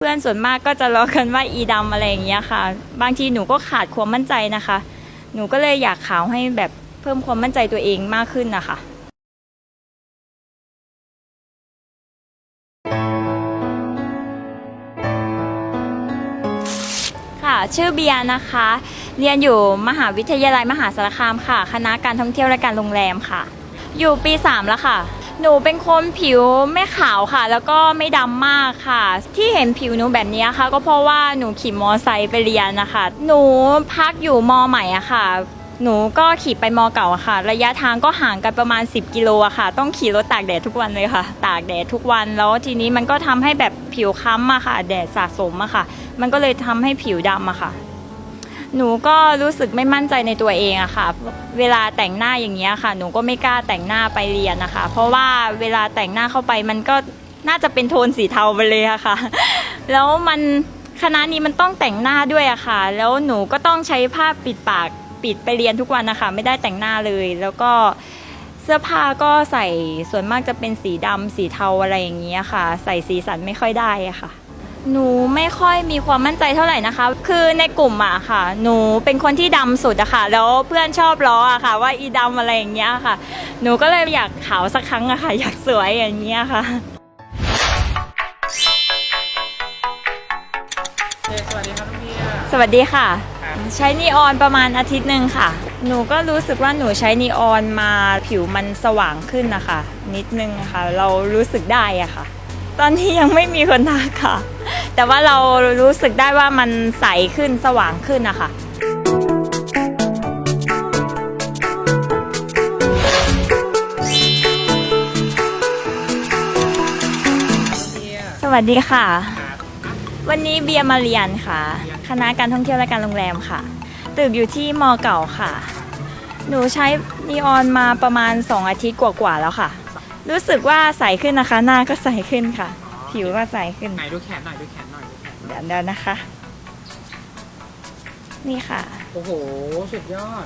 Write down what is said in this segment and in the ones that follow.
เพื่อนส่วนมากก็จะล้อกันว่าอีดำอะไรอย่างเงี้ยค่ะ บางทีหนูก็ขาดความมั่นใจนะคะ หนูก็เลยอยากขาวให้แบบเพิ่มความมั่นใจตัวเองมากขึ้นนะคะค่ะชื่อเบียร์นะคะ เรียนอยู่มหาวิทยาลัยมหาสารคามค่ะ คณะการท่องเที่ยวและการโรงแรมค่ะ อยู่ปี 3 แล้วค่ะ หนูเป็นคนผิวไม่ขาวค่ะ แล้วก็ไม่ดำมากค่ะ ที่เห็นผิวหนูแบบนี้ค่ะ ก็เพราะว่าหนูขี่มอไซค์ไปเรียนนะคะ หนูพักอยู่มอใหม่อะค่ะ หนูก็ขี่ไปมอเก่าอะค่ะ ระยะทางก็ห่างกันประมาณ 10 กิโลอะค่ะ ต้องขี่รถตากแดดทุกวันเลยค่ะ ตากแดดทุกวันแล้วทีนี้มันก็ทำให้แบบผิวค้ำอะค่ะ แดดสะสมอะค่ะ มันก็เลยทำให้ผิวดำอะค่ะ หนูก็รู้สึกไม่มั่นใจในตัวเองอะค่ะ เวลาแต่งหน้าอย่างเงี้ยค่ะ หนูก็ไม่กล้าแต่งหน้าไปเรียนนะคะ เพราะว่าเวลาแต่งหน้าเข้าไปมันก็น่าจะเป็นโทนสีเทาไปเลยอะค่ะ แล้วมันคณะนี้มันต้องแต่งหน้าด้วยอะค่ะ แล้วหนูก็ต้องใช้ผ้าปิดปากปิดไปเรียนทุกวันนะคะ ไม่ได้แต่งหน้าเลย แล้วก็เสื้อผ้าก็ใส่ส่วนมากจะเป็นสีดำสีเทาอะไรอย่างเงี้ยค่ะ ใส่สีสันไม่ค่อยได้อะค่ะ หนูไม่ค่อยมีความมั่นใจเท่าไหร่นะคะ คือในกลุ่มอะค่ะ หนูเป็นคนที่ดำสุดอะค่ะ แล้วเพื่อนชอบล้ออะค่ะ ว่าอีดำอะไรอย่างเงี้ยค่ะ หนูก็เลยอยากขาวสักครั้งอะค่ะ อยากสวยอย่างเงี้ยค่ะ เอ่อสวัสดีครับน้องเบียร์สวัสดีค่ะ ครับ ใช้นีออนประมาณอาทิตย์หนึ่งค่ะ หนูก็รู้สึกว่าหนูใช้นีออนมาผิวมันสว่างขึ้นนะคะ นิดนึงค่ะ เรารู้สึกได้อะค่ะ ตอนนี้ยังไม่มีคนทักค่ะ แต่ว่าเรารู้สึกได้ว่ามันใสขึ้นสว่างขึ้นนะคะสวัสดีค่ะ วันนี้เบียร์มาเรียนค่ะ คณะการท่องเที่ยวและการโรงแรมค่ะ ตึกอยู่ที่มอเก่าค่ะ หนูใช้นีออนมาประมาณ 2 อาทิตย์กว่าๆแล้วค่ะ รู้สึกว่าใสขึ้นนะคะ หน้าก็ใสขึ้นค่ะ ผิวก็ใสขึ้น ไหนดูแขนหน่อยดูแขนหน่อยดูแขนหน่อยเดี๋ยวเดี๋ยวนะคะ นี่ค่ะ โอ้โห สุดยอด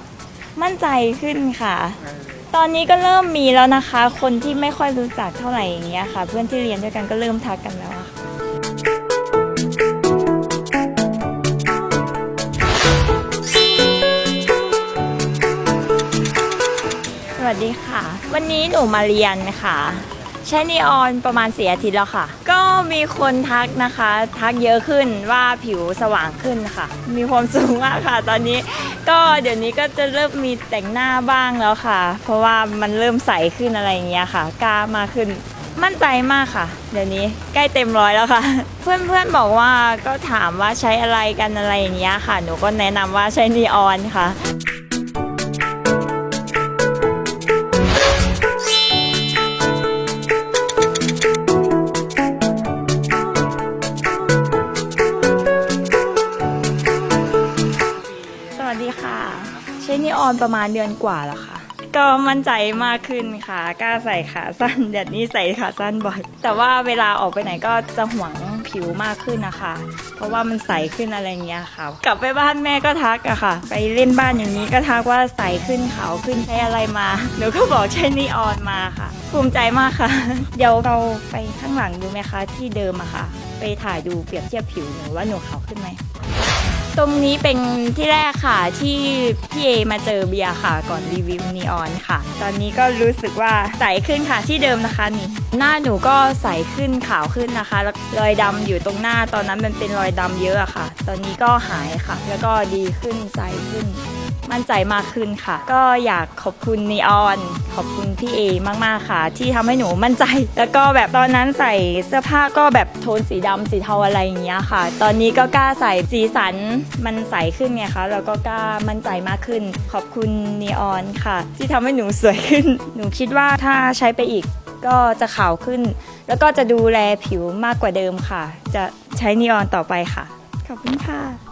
มั่นใจขึ้นค่ะ เออตอนนี้ก็เริ่มมีแล้วนะคะ คนที่ไม่ค่อยรู้จักเท่าไหร่อย่างเงี้ยค่ะ เพื่อนที่เรียนด้วยกันก็เริ่มทักกันแล้วอะ ดีค่ะ วันนี้หนูมาเรียนค่ะ ใช้นีออนประมาณสี่อาทิตย์แล้วค่ะ ก็มีคนทักนะคะ ทักเยอะขึ้นว่าผิวสว่างขึ้นค่ะ มีความสูงมากค่ะ ตอนนี้ก็เดี๋ยวนี้ก็จะเริ่มมีแต่งหน้าบ้างแล้วค่ะ เพราะว่ามันเริ่มใสขึ้นอะไรอย่างเงี้ยค่ะกล้ามากขึ้นมั่นใจมากค่ะ เดี๋ยวนี้ใกล้เต็มร้อยแล้วค่ะ เพื่อนๆบอกว่าก็ถามว่าใช้อะไรกันอะไรอย่างเงี้ยค่ะ หนูก็แนะนำว่าใช้นีออนค่ะ อนประมาณเดือนกว่าแล้วค่ะ ก็มั่นใจมากขึ้นค่ะ กล้าใส่ขาสั้นเดี๋ยวนี้ใส่ขาสั้นบ่อย แต่ว่าเวลาออกไปไหนก็จะห่วงผิวมากขึ้นนะคะ เพราะว่ามันใสขึ้นอะไรเงี้ยค่ะ กลับไปบ้านแม่ก็ทักอะค่ะ ไปเล่นบ้านอย่างนี้ก็ทักว่าใสขึ้นขาวขึ้นใช้อะไรมาหนูก็บอกใช้นีออนมาค่ะ ภูมิใจมากค่ะ เดี๋ยวเราไปข้างหลังดูไหมคะ ที่เดิมอะค่ะ ไปถ่ายดูเปรียบเทียบผิวหนูว่าหนูขาวขึ้นไหม ตรงนี้เป็นที่แรกค่ะที่พี่เอมาเจอเบียร์ค่ะ ก่อนรีวิวนีออนค่ะ ตอนนี้ก็รู้สึกว่าใสขึ้นค่ะที่เดิมนะคะนี่ หน้าหนูก็ใสขึ้นขาวขึ้นนะคะแล้วรอยดำอยู่ตรงหน้าตอนนั้นมันเป็นรอยดำเยอะอะค่ะ ตอนนี้ก็หายค่ะ แล้วก็ดีขึ้นใสขึ้น มั่นใจมากขึ้นค่ะ ก็อยากขอบคุณนีออน ขอบคุณพี่เอมากๆค่ะ ที่ทำให้หนูมั่นใจ แล้วก็แบบตอนนั้นใส่เสื้อผ้าก็แบบโทนสีดำสีเทาอะไรอย่างเงี้ยค่ะ ตอนนี้ก็กล้าใส่สีสันมันใสขึ้นไงคะแล้วก็กล้ามั่นใจมากขึ้น ขอบคุณนีออนค่ะ ที่ทำให้หนูสวยขึ้น หนูคิดว่าถ้าใช้ไปอีกก็จะขาวขึ้น แล้วก็จะดูแลผิวมากกว่าเดิมค่ะ จะใช้นีออนต่อไปค่ะ ขอบคุณค่ะ